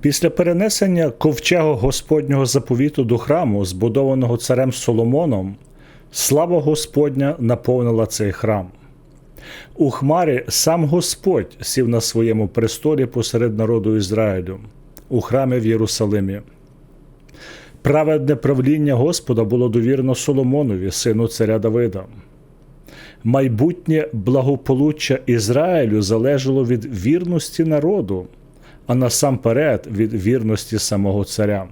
Після перенесення ковчегу Господнього заповіту до храму, збудованого царем Соломоном, слава Господня наповнила цей храм. У хмарі сам Господь сів на своєму престолі посеред народу Ізраїлю, у храмі в Єрусалимі. Праведне правління Господа було довірено Соломонові, сину царя Давида. Майбутнє благополуччя Ізраїлю залежало від вірності народу, а насамперед від вірності самого царя.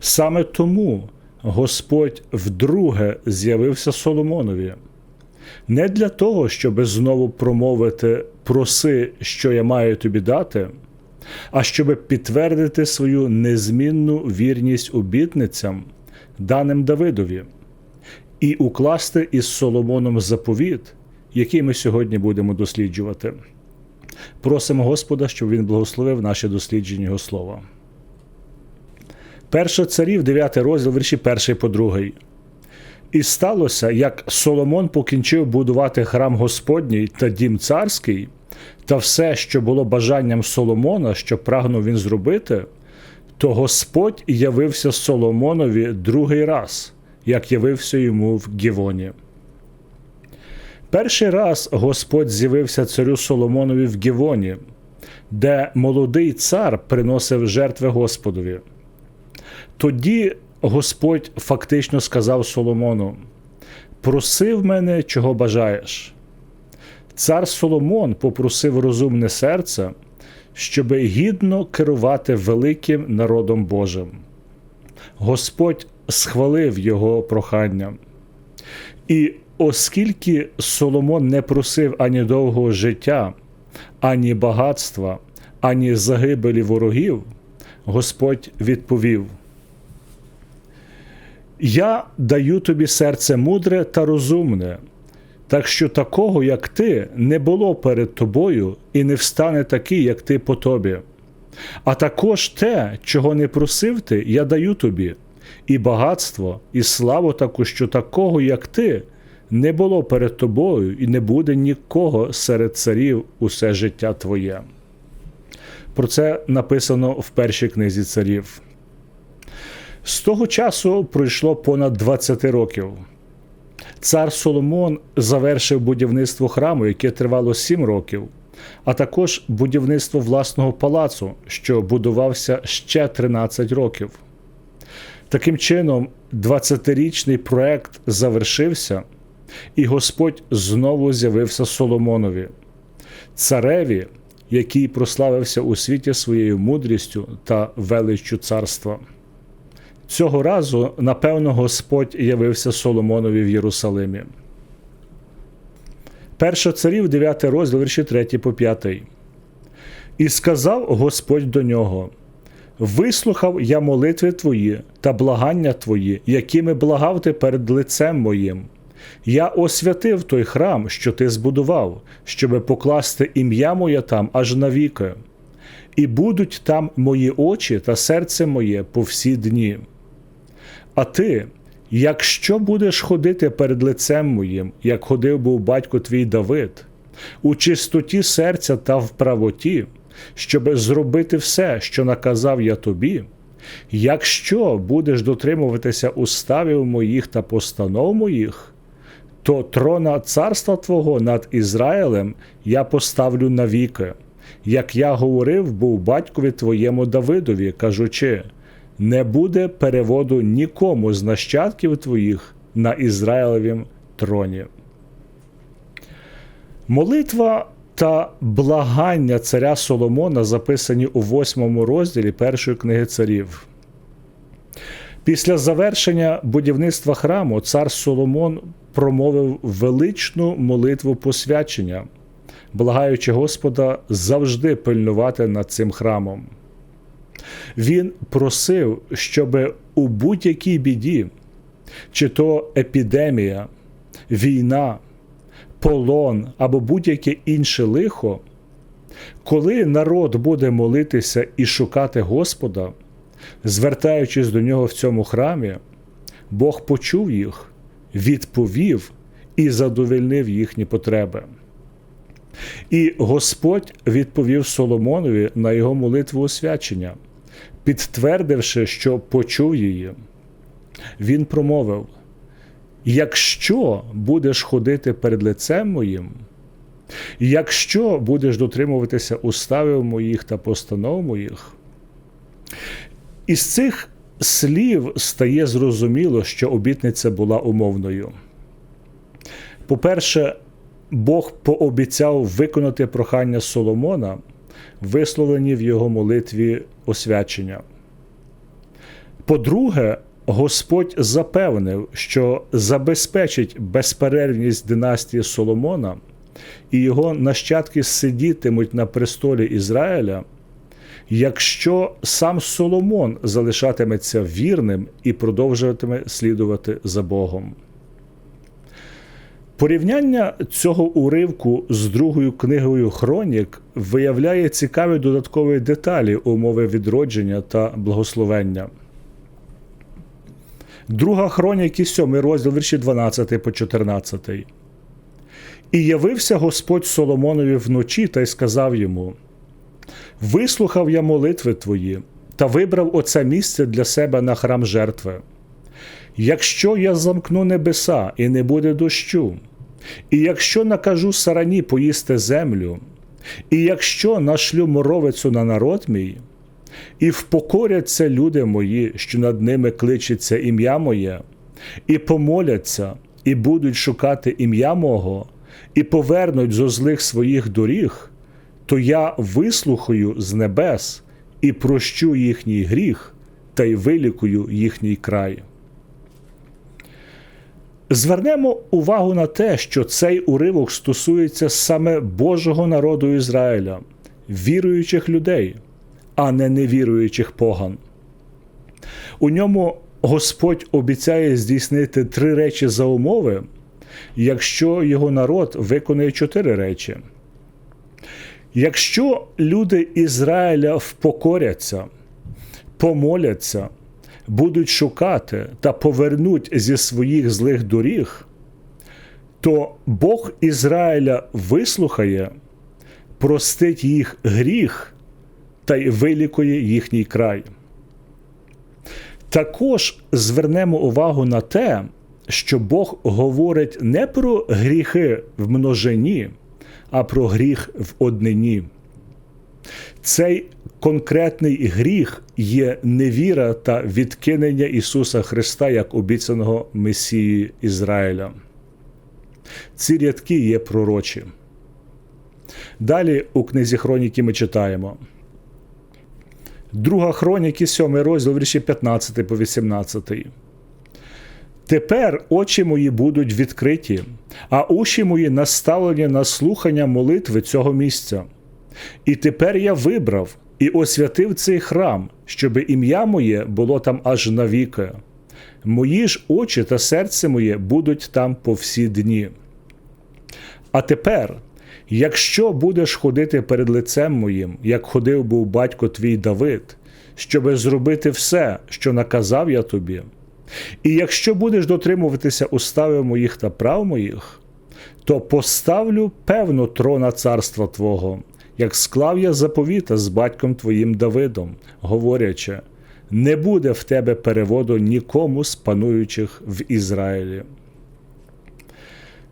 Саме тому Господь вдруге з'явився Соломонові. Не для того, щоб знову промовити проси, що я маю тобі дати, а щоб підтвердити свою незмінну вірність обітницям, даним Давидові, і укласти із Соломоном заповіт, який ми сьогодні будемо досліджувати. Просимо Господа, щоб Він благословив наше дослідження Його слова. Перша царів, 9 розділ, вірші 1 по 2. І сталося, як Соломон покінчив будувати храм Господній та дім царський, та все, що було бажанням Соломона, що прагнув він зробити, то Господь явився Соломонові другий раз, як явився йому в Гівоні. Перший раз Господь з'явився царю Соломонові в Гівоні, де молодий цар приносив жертви Господові. Тоді Господь фактично сказав Соломону: Проси в мене, чого бажаєш. Цар Соломон попросив розумне серце, щоб гідно керувати великим народом Божим. Господь схвалив його прохання. І оскільки Соломон не просив ані довгого життя, ані багатства, ані загибелі ворогів, Господь відповів: Я даю тобі серце мудре та розумне, так що такого, як ти, не було перед тобою, і не встане такий, як ти по тобі. А також те, чого не просив ти, я даю тобі, і багатство, і славу таку, що такого, як ти, не було перед тобою, і не буде нікого серед царів усе життя твоє. Про це написано в першій книзі царів. З того часу пройшло понад 20 років. Цар Соломон завершив будівництво храму, яке тривало 7 років, а також будівництво власного палацу, що будувався ще 13 років. Таким чином, 20-річний проект завершився, і Господь знову з'явився Соломонові, цареві, який прославився у світі своєю мудрістю та величчю царства. Цього разу, напевно, Господь явився Соломонові в Єрусалимі. Перша царів, 9 розділ, вірші 3 по 5. І сказав Господь до нього: Вислухав я молитви твої та благання твої, якими благав ти перед лицем моїм. Я освятив той храм, що ти збудував, щоби покласти ім'я моє там аж навіки, і будуть там мої очі та серце моє по всі дні. А ти, якщо будеш ходити перед лицем моїм, як ходив був батько твій Давид, у чистоті серця та в правоті, щоб зробити все, що наказав я тобі, якщо будеш дотримуватися уставів моїх та постанов моїх, то трона царства Твого над Ізраїлем я поставлю навіки, як я говорив, був батькові твоєму Давидові, кажучи не буде переводу нікому з нащадків твоїх на Ізраїлевім троні. Молитва та благання царя Соломона записані у восьмому розділі першої книги царів. Після завершення будівництва храму цар Соломон промовив величну молитву посвячення, благаючи Господа завжди пильнувати над цим храмом. Він просив, щоб у будь-якій біді, чи то епідемія, війна, полон або будь-яке інше лихо, коли народ буде молитися і шукати Господа, звертаючись до нього в цьому храмі, Бог почув їх, відповів і задовольнив їхні потреби. І Господь відповів Соломонові на його молитву освячення, підтвердивши, що почув її. Він промовив: Якщо будеш ходити перед лицем моїм, якщо будеш дотримуватися уставів моїх та постанов моїх, із цих слів стає зрозуміло, що обітниця була умовною. По-перше, Бог пообіцяв виконати прохання Соломона, висловлені в його молитві освячення. По-друге, Господь запевнив, що забезпечить безперервність династії Соломона, і його нащадки сидітимуть на престолі Ізраїля, якщо сам Соломон залишатиметься вірним і продовжуватиме слідувати за Богом. Порівняння цього уривку з другою книгою Хронік виявляє цікаві додаткові деталі умови відродження та благословення. Друга хроніки, 7 розділ вірші 12 по 14. І явився Господь Соломонові вночі та й сказав йому: Вислухав я молитви твої та вибрав оце місце для себе на храм жертви. Якщо я замкну небеса і не буде дощу, і якщо накажу сарані поїсти землю, і якщо нашлю моровицю на народ мій, і впокоряться люди мої, що над ними кличеться ім'я моє, і помоляться, і будуть шукати ім'я мого, і повернуть зо злих своїх доріг, то я вислухаю з небес і прощу їхній гріх, та й вилікую їхній край. Звернемо увагу на те, що цей уривок стосується саме Божого народу Ізраїля, віруючих людей, а не невіруючих поган. У ньому Господь обіцяє здійснити три речі за умови, якщо його народ виконує чотири речі. Якщо люди Ізраїля впокоряться, помоляться, будуть шукати та повернуть зі своїх злих доріг, то Бог Ізраїля вислухає, простить їх гріх та й вилікує їхній край. Також звернемо увагу на те, що Бог говорить не про гріхи в множині, а про гріх в однині. Цей конкретний гріх є невіра та відкинення Ісуса Христа як обіцяного Месії Ізраїля. Ці рядки є пророчі. Далі у книзі Хроніки ми читаємо. Друга хроніки, 7 розділ вірші 15 по 18. Тепер очі мої будуть відкриті, а уші мої наставлені на слухання молитви цього місця. І тепер я вибрав і освятив цей храм, щоб ім'я моє було там аж навіки. Мої ж очі та серце моє будуть там по всі дні. А тепер, якщо будеш ходити перед лицем моїм, як ходив був батько твій Давид, щоби зробити все, що наказав я тобі, і якщо будеш дотримуватися устави моїх та прав моїх, то поставлю певно трона царства Твого, як склав я заповіта з батьком твоїм Давидом, говорячи, не буде в тебе переводу нікому з пануючих в Ізраїлі.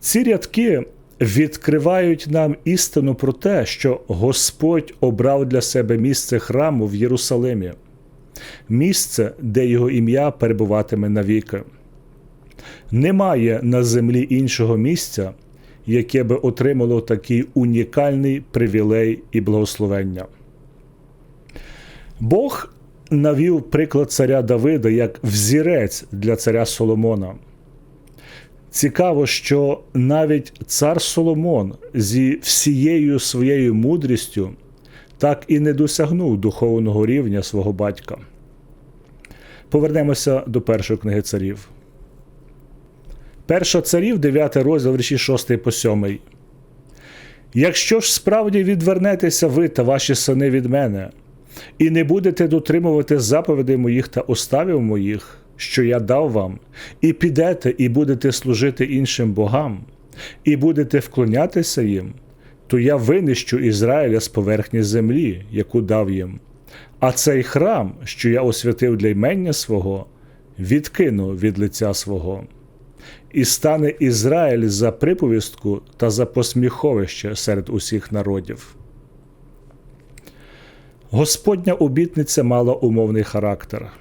Ці рядки відкривають нам істину про те, що Господь обрав для себе місце храму в Єрусалимі, місце, де його ім'я перебуватиме навіки. Немає на землі іншого місця, яке би отримало такий унікальний привілей і благословення. Бог навів приклад царя Давида як взірець для царя Соломона. Цікаво, що навіть цар Соломон зі всією своєю мудрістю так і не досягнув духовного рівня свого батька. Повернемося до першої книги царів. Перша царів, 9 розділ вірші 6 по 7. Якщо ж справді відвернетеся ви та ваші сини від мене, і не будете дотримувати заповідей моїх та уставів моїх, що я дав вам, і підете, і будете служити іншим богам, і будете вклонятися їм, то я винищу Ізраїля з поверхні землі, яку дав їм. А цей храм, що я освятив для ймення свого, відкину від лиця свого. І стане Ізраїль за приповістку та за посміховище серед усіх народів. Господня обітниця мала умовний характер.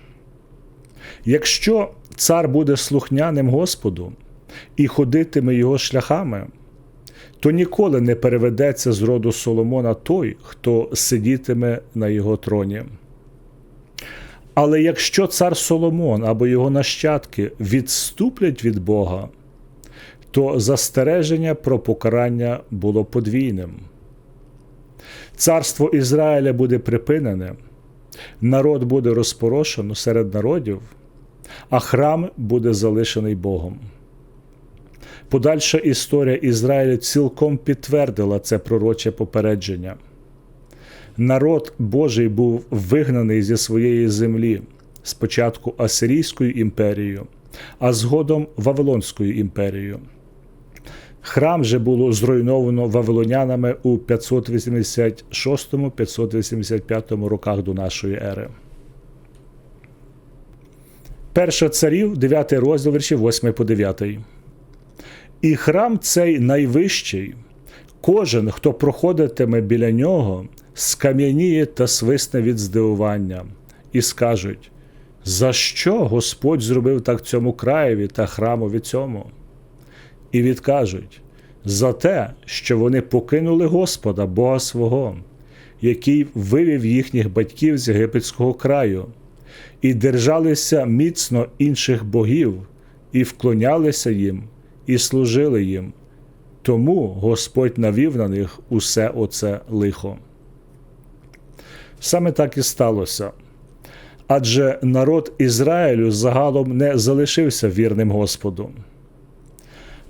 Якщо цар буде слухняним Господу і ходитиме його шляхами, то ніколи не переведеться з роду Соломона той, хто сидітиме на його троні. Але якщо цар Соломон або його нащадки відступлять від Бога, то застереження про покарання було подвійним. Царство Ізраїля буде припинене, народ буде розпорошено серед народів, а храм буде залишений Богом. Подальша історія Ізраїля цілком підтвердила це пророче попередження. Народ Божий був вигнаний зі своєї землі спочатку Асирійською імперією, а згодом Вавилонською імперією. Храм же було зруйновано вавилонянами у 586-585 роках до нашої ери. Перша царів, 9 розділ вірші 8 по 9. І храм цей найвищий, кожен, хто проходитиме біля нього, скам'яніє та свисне від здивування, і скажуть: За що Господь зробив так цьому краєві та храмові цьому? І відкажуть за те, що вони покинули Господа, Бога свого, який вивів їхніх батьків з єгипетського краю, і держалися міцно інших богів, і вклонялися їм, і служили їм. Тому Господь навів на них усе оце лихо. Саме так і сталося. Адже народ Ізраїлю загалом не залишився вірним Господу.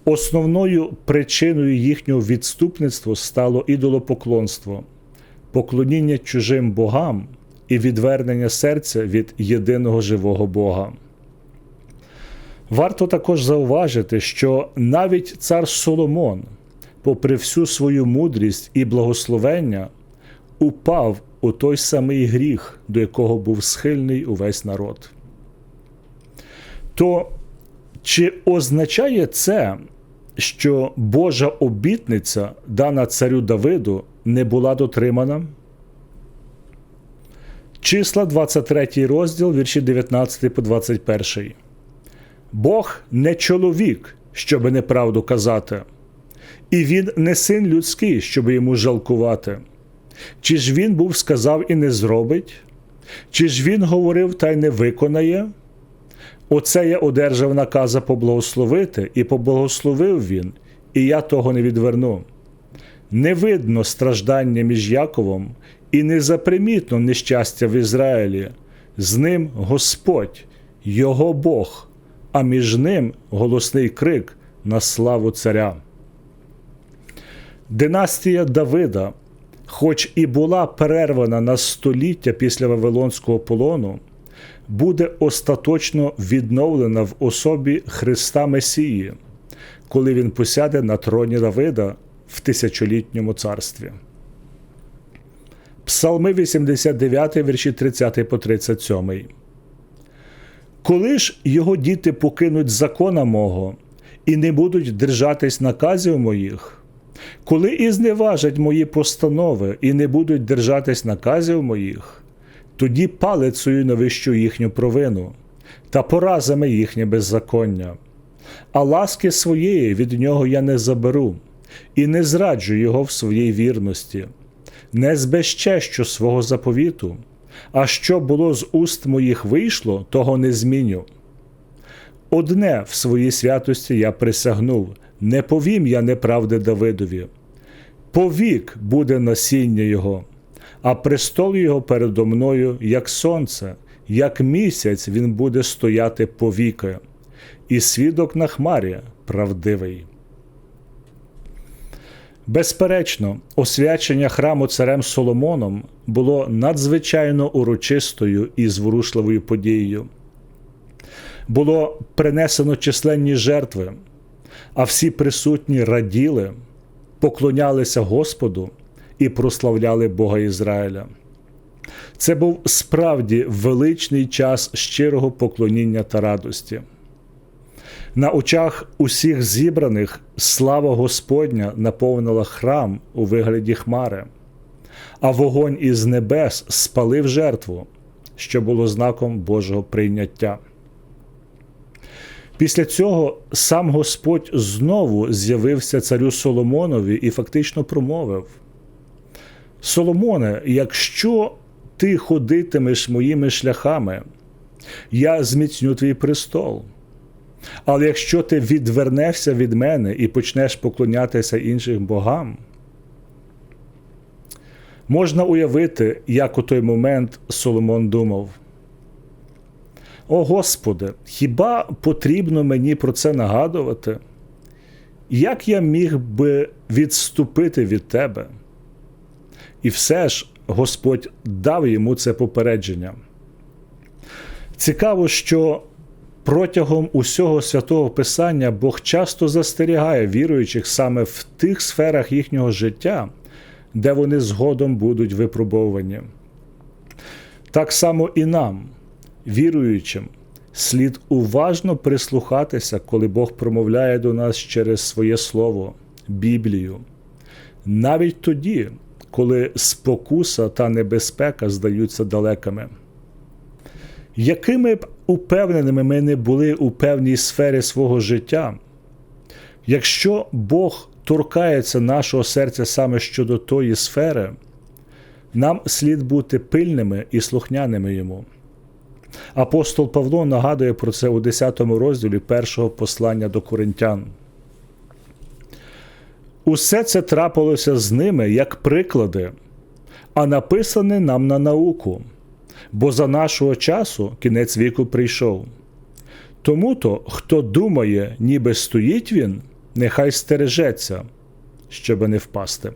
Основною причиною їхнього відступництва стало ідолопоклонство, поклоніння чужим богам і відвернення серця від єдиного живого Бога. Варто також зауважити, що навіть цар Соломон, попри всю свою мудрість і благословення, упав у той самий гріх, до якого був схильний увесь народ. То чи означає це, що Божа обітниця, дана царю Давиду, не була дотримана? Числа 23 розділ, вірші 19 по 21. Бог не чоловік, щоби неправду казати, і він не син людський, щоб йому жалкувати. Чи ж він був сказав і не зробить? Чи ж він говорив та й не виконає? Оце я одержав наказа поблагословити, і поблагословив він, і я того не відверну. Не видно страждання між Яковом, і не запримітно нещастя в Ізраїлі. З ним Господь, його Бог, а між ним голосний крик на славу царя. Династія Давида, хоч і була перервана на століття після Вавилонського полону, буде остаточно відновлена в особі Христа Месії, коли він посяде на троні Давида в тисячолітньому царстві. Псалми 89, вірші 30 по 37. Коли ж його діти покинуть закона мого і не будуть держатись наказів моїх, коли і зневажать мої постанови і не будуть держатись наказів моїх, тоді палицею навищу їхню провину та поразами їхнє беззаконня. А ласки своєї від нього я не заберу і не зраджу його в своїй вірності, не збезчещу свого заповіту, а що було з уст моїх вийшло, того не зміню. Одне в своїй святості я присягнув, не повім я неправди Давидові. Повік буде насіння його, а престол його передо мною, як сонце, як місяць він буде стояти повіки, і свідок на хмарі правдивий. Безперечно, освячення храму царем Соломоном було надзвичайно урочистою і зворушливою подією. Було принесено численні жертви, а всі присутні раділи, поклонялися Господу і прославляли Бога Ізраїля. Це був справді величний час щирого поклоніння та радості. На очах усіх зібраних слава Господня наповнила храм у вигляді хмари, а вогонь із небес спалив жертву, що було знаком Божого прийняття. Після цього сам Господь знову з'явився царю Соломонові і фактично промовив: Соломоне, якщо ти ходитимеш моїми шляхами, я зміцню твій престол. Але якщо ти відвернешся від мене і почнеш поклонятися іншим богам, можна уявити, як у той момент Соломон думав. О Господи, хіба потрібно мені про це нагадувати? Як я міг би відступити від Тебе? І все ж Господь дав йому це попередження. Цікаво, що протягом усього святого Писання Бог часто застерігає віруючих саме в тих сферах їхнього життя, де вони згодом будуть випробовані. Так само і нам, віруючим, слід уважно прислухатися, коли Бог промовляє до нас через своє Слово, Біблію, навіть тоді, коли спокуса та небезпека здаються далекими. Якими б упевненими ми не були у певній сфері свого життя, якщо Бог торкається нашого серця саме щодо тої сфери, нам слід бути пильними і слухняними йому. Апостол Павло нагадує про це у 10 розділі першого послання до коринтян. Усе це трапилося з ними як приклади, а написане нам на науку, бо за нашого часу кінець віку прийшов. Тому то, хто думає, ніби стоїть він, нехай стережеться, щоби не впасти.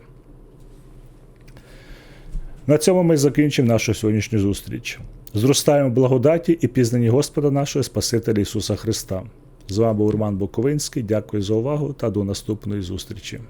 На цьому ми закінчимо нашу сьогоднішню зустріч. Зростаємо в благодаті і пізнані Господа нашого Спасителя Ісуса Христа. З вами був Роман Буковинський. Дякую за увагу та до наступної зустрічі.